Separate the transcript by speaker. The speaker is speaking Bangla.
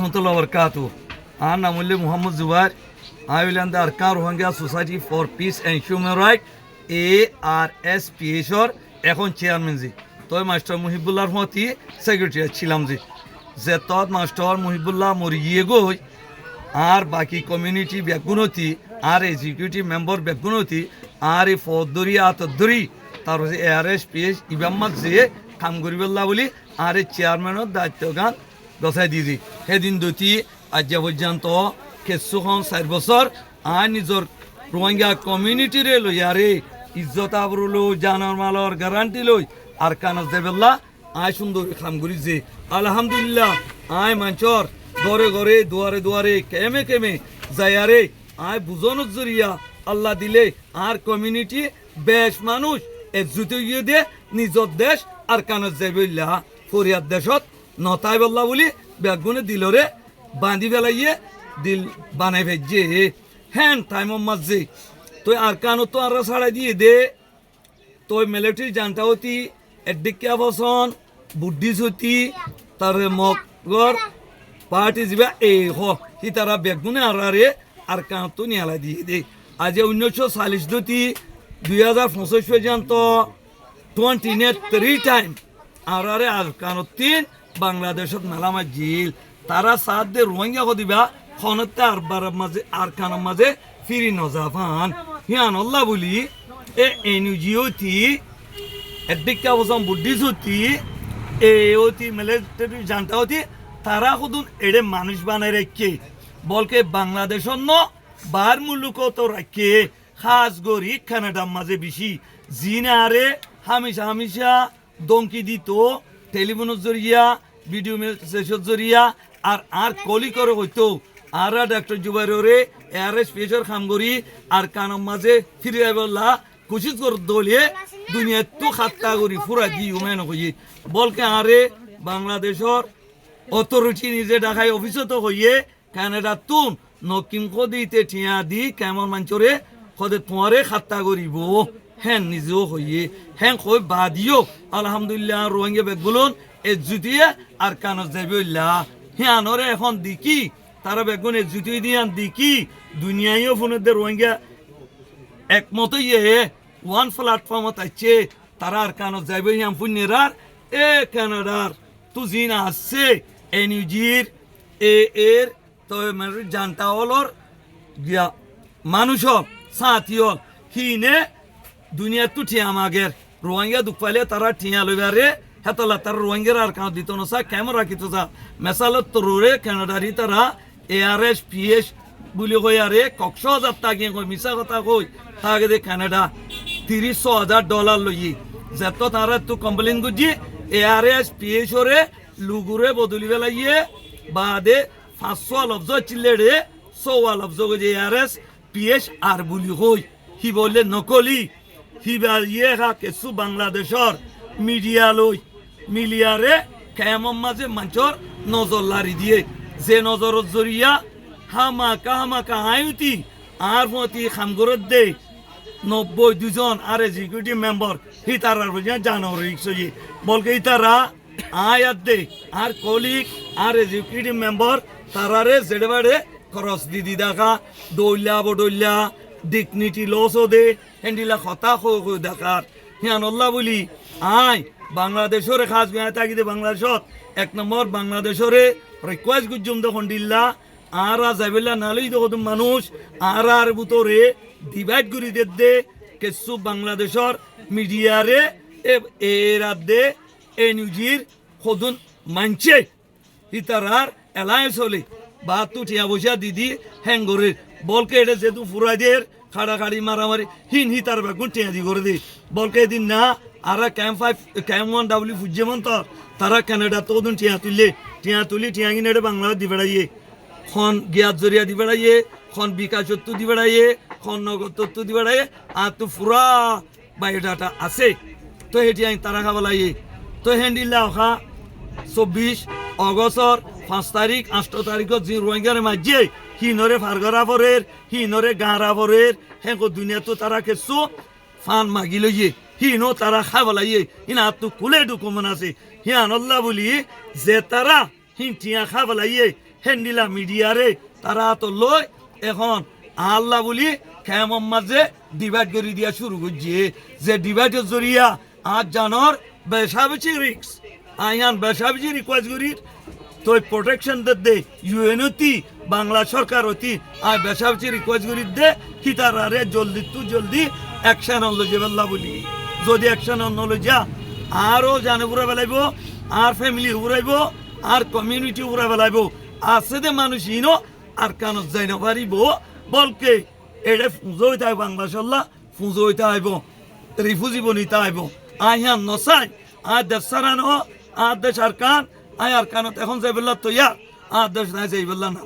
Speaker 1: রহমতুল্লাহ বরকাতু আর নাম হলে মোহাম্মদ জুবাইর আই will the Arakan Rohingya society for peace and human right A R S P এসর এখন চেয়ারম্যান জি। তই মাস্টার মুহিবুল্লাহর মতি সেক্রেটারি ছিলাম জি। যে তৎ মাস্টার মুহিবুল্লাহ মরি গিয়ে গই, আর বাকি কমিউনিটি বেগুনতি আর এক্সিকিউটিভ মেম্বার বেগুনতি আর এই ফদরি আতরি তার A R S P S ইবাম্মাত যে কাম করিবল্লা বলি, আর এই চেয়ারম্যানের দায়িত্ব গান গছাই দি দি সেদিন দুটি আজ পর্যন্ত কেঁচুখন চাৰি বছৰ আই নিজৰ ৰোহিংগা কমিউনিটিৰে লৈ আৰে ইজ্জত আবৰু লৈ জানৰ মালৰ গ্যাৰাণ্টি লৈ আর কানস দেবেল্লা আয় সুন্দর কাম করিছে আলহামদুলিল্লাহ আয় মাঞ্চর ঘরে ঘরে দুয়ারে দুয়ারে কেমে কেমে যায়ারে আয় বুঝনের জরিয়া আল্লাহ দিলে আর কমিউনিটি বেশ মানুষ একজুট হইয়ে দে নিজর দেশ আর কানস দেবেল্লা ফরিয়াদ দেশত নতাই বল্লা বলি বেগুনে দিলরে বাঁধি বেলাইয়ে দিল বানাই ভেজে হ্যাঁ টাইম মাঝে তুই আর কানো তো আর ছাড়াই দিয়ে দে। তোই মিলিটারি জানতা হতি এডিকা বসন বুদ্ধিস হতি তার মগর পার্টি যাবা এই হ, সি তারা বেগুনে আরারে আর কাঁতো নিয়ালা দিয়ে দে। আজ উনিশশো চাল্লিশ দুটি দুই হাজার পঁচিশ পর্যন্ত টোয়েন্টি নেট থ্রি টাইম আরারে আর কানো তিন বাংলাদেশত মেলামা জিল। তারা সাত দে রোহিঙ্গা দিবা খনতে আর বার মাঝে আর কানের মাঝে ফিরি নজাফান হিয়ান আল্লাহ বলি, এ এনজিও তি, এদিকা বসম বুদ্ধি সত্যি এ অতি মিলিটারি জানতা হতি, তারা খুদুন এড়ে মানুষ বানাই রেখে বলকে বাংলাদেশ ন বার মুলুক তো রাখে খাস গরি কানাডার মাঝে বেশি। জিনে আরে হামেশা হামেশা দমকি দিত। টেলিফোনের জরিয়া ভিডিও মেসেজের জরিয়া আর আর কলি করে হইতো আর ডাক্তার জুবাইরে এর এস পেশার খাম করি আর কানম মাঝে ফিরে বললা কুচিত কর দলিয়ে দুনিয়া তো খাত্তা করি ফুরা দি উমেন হই বলকে আরে বাংলাদেশর অথরিটি নিজে ঢাকায় অফিসত হইয়ে কানাডা তুন নকিম দিতে ঠিয়া দি কেমন মাঞ্চরে কদে তোমারে খাত্তা করিব হ্যাঁ নিজেও হইয়ে। হ্যাঁ কই, বাদিও। আলহামদুলিল্লাহ, রোহিঙ্গা বেগুলন এ জুতিয়ে আর কানস যাইবইল্লা হ্যাঁ আনরে এখন দিকি, তারা বেগুন এ জুতি দিয়ান দিকি। দুনিয়ায়ও ফোনের রোহিঙ্গা একমত ইয়ে ওয়ান প্ল্যাটফর্মত আছে তারা আর কানত যাইবে ইয়াম পুণ্যেরার। এ, কানাডার, তু জিনা আছে এনইউজির এ এর তো মানে জানতা হলর মানুষ সাথিয়ল হিনে দুনিয়া তু ঠিয়া মাগের। রোহিঙ্গা দুঃখ পাইলে তারা ঠিয়া লইবারে হেতলা তার রোহিঙ্গার আর কাউ দিত না সা, কেমন রাখিত যা মেসালত তরুরে কানাডারি তারা পি এস বুলি কই আরে, কক্স হাজার তাকে কই মিছা কথা কই তাকে দে কানাডা তিরিশ হাজার ডলার লই যেত তারা তো কমপ্লেন করছি, A R S, P S ওরে লুগুরে বদলি বেলাইয়ে বাদে পাঁচশো লফজ চিল্লে রে A R S, P S আর বুলি কই সি বললে নকলি। সি ইয়ে খা কেসু বাংলাদেশর মিডিয়া লই মিলিয়ারে কেমন মাঝে মাঞ্চর নজর লারি দিয়ে। যে নজরত জরিয়া হামাকা হামাকা আয়ুতি আর মতি খামগরত দে। নব্বই দুজন আর এক্সিকিউটিভ মেম্বার হি তারা জানো রিক্সি বলকে তারা আয়াত দে আর কলিক আর এক্সিকিউটিভ মেম্বার তারারে জেডবাড়ে খরচ দি দি দেখা দৌল্লা বডল্লা ডিগনিটি লসও দে। হেন্ডিলা খো দেখার হিয়ান আল্লাহ বলি আয় বাংলাদেশরে খাস গায়ে থাকিতে বাংলাদেশত। এক নম্বর, বাংলাদেশরে রিকোয়েস্ট গুজুম দেখুন দিল্লা আর যাইবেলা নালই দেখুন মানুষ। আর আর বুতরে ডিভাইড করে দে দে। কিছু বাংলাদেশর মিডিয়ারে এরা দে, এ নিউজির সদুন মানছে। ইতারার এলায়েন্স হলে। বা তু টিয়া বসিয়া দিদি হ্যাঙ্গরে বলকে এটা যেহেতু ফুরাইদের খাড়াখাড়ি, মারামারি, হিন হি তার বেগুন টিয়া দি করে দে বলকে এদিন না, আর camp five camp one W ফুজেমন তো তারা কানাডা তো ওদিন টিয়া তুললে। টিয়া তুলি টিয়া কিনে এটা বাংলা দি বেড়াইয়ে। খন গিয়াত জরিয়া দি বেড়াইয়ে, খন বিকাশ তত্ত্ব দি বেড়াইয়ে, খন নগদ তত্ত্ব দি বেড়াইয়ে, আর তো ফুরা বায়োডাটা আছে। তো সেটি আমি তারা খাব লাগে তো হেন্ডিল্লা অখা চব্বিশ অগষ্টর পাঁচ তারিখ, আষ্ট তারিখত যি রোহিঙ্গার মাঝে হিনরে ফারগরা পরের হিনরে গাঁরা পরের হেঁকো দুনিয়াতো তারা কেসু ফান মাগি লইয়ে, হিনো তারা খাব লাগিয়ে হিনা তো কুলে ডকুমেন্ট আছে। হিয়ান আল্লাহ বলি, যে তারা হিন টিয়া খাব লাগিয়ে হেন্ডিলা মিডিয়ারে তারা তো লই এখন আল্লাহ বলি খেমম মাঝে ডিভাইড করে দিয়া শুরু করছে। যে ডিভাইডের জরিয়া আজ জানর বেসাবেছি রিক্স আইয়ান বেসাবেছি রিকোয়েস্ট করি তো প্রোটেকশন দে ইউএন অতি বাংলা সরকার অতি আর বেসাবেছি রিকোয়েস্ট করি দে, কি তারারে জলদি তু জলদি অ্যাকশন অন লজে বেল্লা বলি। যদি অ্যাকশন অন লজা আরও জানে উড়ে বেলাইব, আর ফ্যামিলি উড়াইব আর কমিউনিটি উড়ে বেলাইব আছে দে মানুষ ইনো, আর কানত যাই না পারিব? বলকে এটা ফুঁজো হইতে আইব বাংলাদেশল্লা ফুঁজো হইতে আইব রিফুজি বনিতে আইব। আইহান নসাই আর দেশ সারানো আর দেশ আর কান, আয় আর কানত এখন যাই বললা তো ইয়া আর দেশ নাই যাই বললা না।